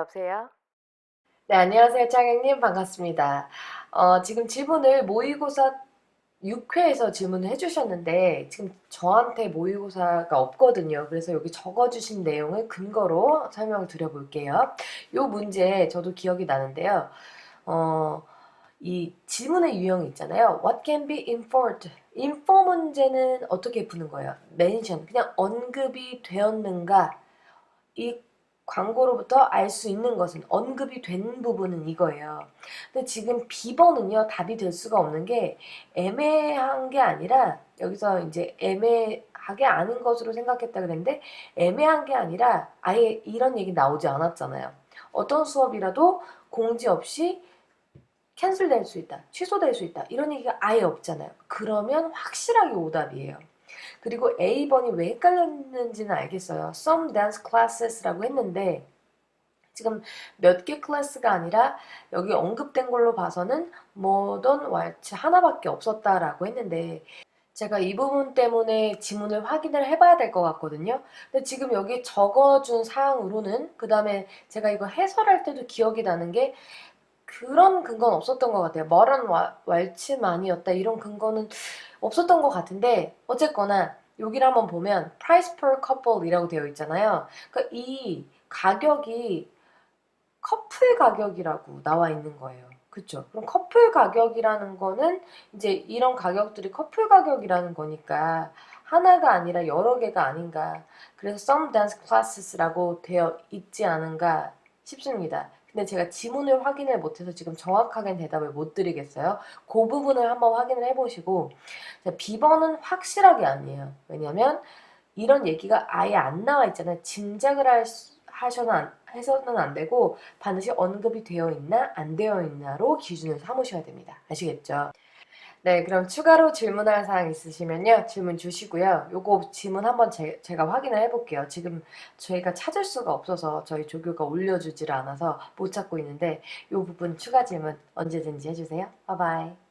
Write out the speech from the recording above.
여보세요? 네, 안녕하세요. trang 반갑습니다. 어, 지금 질문을 모의고사 6회에서 질문을 해주셨는데, 지금 저한테 모의고사가 없거든요. 그래서 여기 적어주신 내용을 근거로 설명을 드려볼게요. 요 문제 저도 기억이 나는데요. 어, 이 질문의 유형이 있잖아요. What can be inferred? infer 문제는 어떻게 푸는 거예요? mention, 그냥 언급이 되었는가? 이 광고로부터 알 수 있는 것은 언급이 된 부분은 이거예요. 근데 지금 B번은요, 답이 될 수가 없는 게 애매한 게 아니라 여기서 이제 애매하게 아는 것으로 생각했다 그랬는데 애매한 게 아니라 아예 이런 얘기 나오지 않았잖아요. 어떤 수업이라도 공지 없이 캔슬될 수 있다, 취소될 수 있다 이런 얘기가 아예 없잖아요. 그러면 확실하게 오답이에요. 그리고 A번이 왜 헷갈렸는지는 알겠어요. Some dance classes라고 했는데 지금 몇 개 클래스가 아니라 여기 언급된 걸로 봐서는 모던 왈츠 하나밖에 없었다라고 했는데 제가 이 부분 때문에 지문을 확인을 해봐야 될 것 같거든요. 근데 지금 여기 적어준 사항으로는 그 다음에 제가 이거 해설할 때도 기억이 나는 게 그런 근거는 없었던 것 같아요. 머런 왈츠만이었다 이런 근거는 없었던 것 같은데 어쨌거나 여기를 한번 보면 price per couple이라고 되어 있잖아요. 그러니까 이 가격이 커플 가격이라고 나와 있는 거예요. 그쵸? 그럼 커플 가격이라는 거는 이제 이런 가격들이 커플 가격이라는 거니까 하나가 아니라 여러 개가 아닌가. 그래서 some dance classes라고 되어 있지 않은가 싶습니다. 근데 제가 지문을 확인을 못해서 지금 정확하게 대답을 못 드리겠어요. 그 부분을 한번 확인을 해보시고 B번은 확실하게 아니에요. 왜냐면 이런 얘기가 아예 안 나와 있잖아요. 짐작을 하셔는 안, 해서는 안 되고 반드시 언급이 되어 있나 안 되어 있나로 기준을 삼으셔야 됩니다. 아시겠죠? 네, 그럼 추가로 질문할 사항 있으시면요. 질문 주시고요. 요거 질문 한번 제, 제가 확인을 해볼게요. 지금 저희가 찾을 수가 없어서 저희 조교가 올려주질 않아서 못 찾고 있는데 요 부분 추가 질문 언제든지 해주세요. 바이바이.